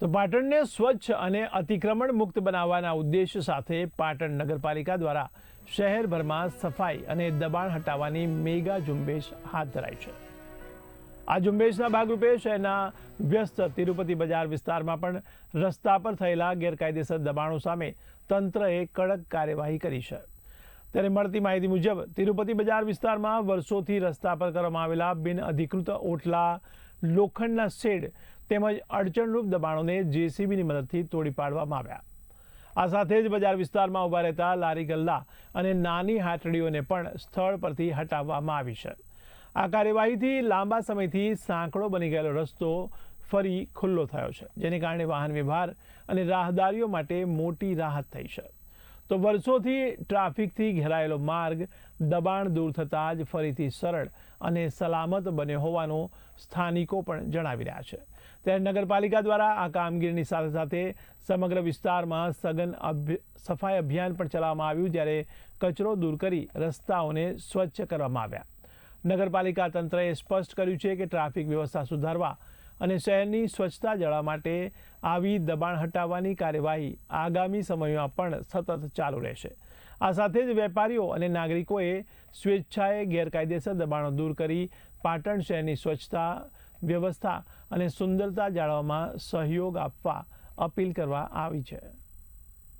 તો પાટણને સ્વચ્છ અને અતિક્રમણ મુક્ત બનાવવાના ઉદ્દેશ સાથે પાટણ નગરપાલિકા દ્વારા શહેરભરમાં સફાઈ અને દબાણ હટાવવાની મેગા ઝુંબેશ હાથ ધરાઈ છે. આ ઝુંબેશના ભાગરૂપે શહેરના વ્યસ્ત તિરુપતિ બજાર વિસ્તારમાં પણ રસ્તા પર થયેલા ગેરકાયદેસર દબાણો સામે તંત્રએ કડક કાર્યવાહી કરી છે. ત્યારે મળતી માહિતી મુજબ, તિરુપતિ બજાર વિસ્તારમાં વર્ષોથી રસ્તા પર કરવામાં આવેલા બિન અધિકૃત ઓટલા લોખંડના શેડ તેમજ અડચણરૂપ દબાણોને જેસીબીની મદદથી તોડી પાડવામાં આવ્યા. આ સાથે જ બજાર વિસ્તારમાં ઊભા રહેતા લારી ગલ્લા અને નાની હાટડીઓને પણ સ્થળ પરથી હટાવવામાં આવી છે. આ કાર્યવાહીથી લાંબા સમયથી સાંકડો બની ગયેલો રસ્તો ફરી ખુલ્લો થયો છે, જેને કારણે વાહન વ્યવહાર અને રાહદારીઓ માટે મોટી રાહત થઈ છે. તો વર્ષોથી ટ્રાફિકથી ઘેરાયેલો માર્ગ દબાણ દૂર થતાં જ ફરીથી સરળ અને સલામત બન્યો હોવાનું સ્થાનિકો પણ જણાવી રહ્યા છે. ત્યારે નગરપાલિકા દ્વારા આ કામગીરીની સાથે સાથે સમગ્ર વિસ્તારમાં સઘન સફાઈ અભિયાન પણ ચલાવવામાં આવ્યું, જ્યારે કચરો દૂર કરી રસ્તાઓને સ્વચ્છ કરવામાં આવ્યા. નગરપાલિકા તંત્રએ સ્પષ્ટ કર્યું છે કે ટ્રાફિક વ્યવસ્થા સુધારવા અને શહેરની સ્વચ્છતા જાળવવા માટે આવી દબાણ હટાવવાની કાર્યવાહી આગામી સમયમાં પણ સતત ચાલુ રહેશે. આ સાથે જ વેપારીઓ અને નાગરિકોએ સ્વેચ્છાએ ગેરકાયદેસર દબાણો દૂર કરી પાટણ શહેરની સ્વચ્છતા, વ્યવસ્થા અને સુંદરતા જાળવવામાં સહયોગ આપવા અપીલ કરવા આવી છે.